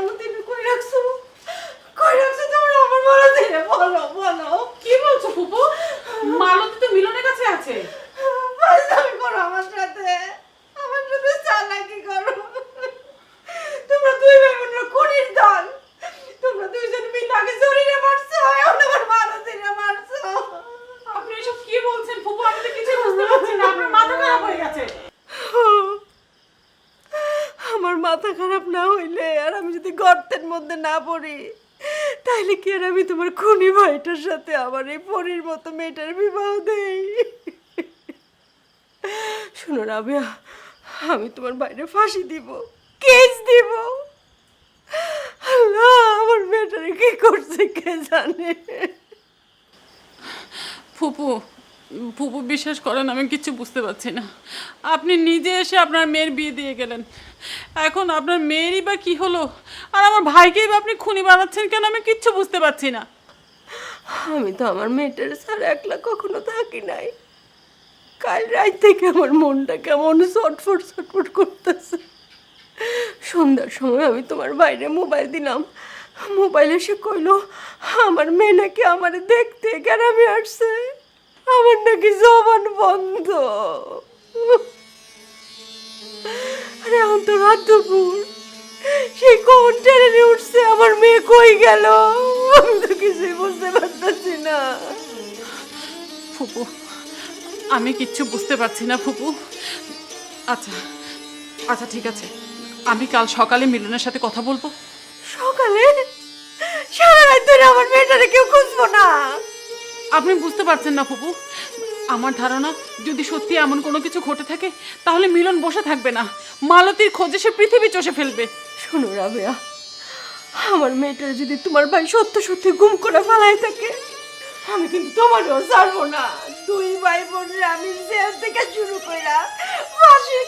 বলো তুমি কই রাখছো কই রাখছো তোমরা আমার বলো দিলে বলো বলো কি বলছো ফুপু? মালতী তো মিলনের কাছে আছে। ফাজলামি করো আমার সাথে। আমার সাথে চালাকি করো? তোমরা দুই ভাই বোনের খুনির দল। তোমরা দুইজন মিলে আগে জরিরে মারছো এখন আবার মালতীরে মারছো। আপনি এসব কি বলছেন ফুপু? আমি তো কিছুই বুঝতে পারছি না। আপনার মাথা খারাপ হয়ে গেছে। মাথা খারাপ না হইলে আর আমি যদি গর্তের মধ্যে না পড়ি তাহলে কি আর আমি তোমার খুনি ভাইটার সাথে আমার এই পরির মতো মেয়েটার বিবাহ দেই? শোনো রাবিয়া, আমি তোমার বাইরে ফাঁসি দিব, কেস দিব। আল্লাহ, আমার মেয়েটারে কি করছে কে জানে? ফুপু ফুপু বিশ্বাস করেন, আমি কিছু বুঝতে পারছি না। আপনি নিজে এসে আপনার মেয়ের বিয়ে দিয়ে গেলেন। এখন আপনার মেয়েরই বা কি হলো? আর আমার ভাইকেই বা আপনি খুনি বানাচ্ছেন কেন? আমি কিচ্ছু বুঝতে পারছি না। আমি তো আমার মেয়েটার স্যার একলা কখনো থাকি নাই। কাল রাত থেকে আমার মনটা কেমন ছটফট ছটফট করতেছে। সন্ধ্যার সময় আমি তোমার বাইরে মোবাইল দিলাম। মোবাইলে সে কইলো, আমার মেয়ে নাকি আমার দেখতে গ্রামে আসছে। নাকি জবান বন্ধ? আরে এখন তো রাত দুপুর সেই কোন ট্রেনে উঠছে আমার মেয়ে কই গেল? আমি তো কিছুই বুঝতে পারতেছি না। ফুপু আমি কিচ্ছু বুঝতে পারছি না ফুপু। আচ্ছা আচ্ছা ঠিক আছে। আমি কাল সকালে মিলনের সাথে কথা বলব। সকালে? সারা রাত ধরে আমার মেয়েটারে কেউ খুঁজবো না। আপনি বুঝতে পারছেন না ফুপু। আমার ধারণা, যদি সত্যি এমন কোনো কিছু ঘটে থাকে, তাহলে মিলন বসে থাকবে না। মালতীর খোঁজে সে পৃথিবী চষে ফেলবে। শোনো রাবেয়া, আমার মেয়েটার যদি তোমার ভাই সত্য সত্যি গুম করে ফেলাই থাকে, আমি কিন্তু তোমারও ছাড়বো না। দুই ভাই বোনরে আমি জেল থেকে শুরু কইরা ফাঁসির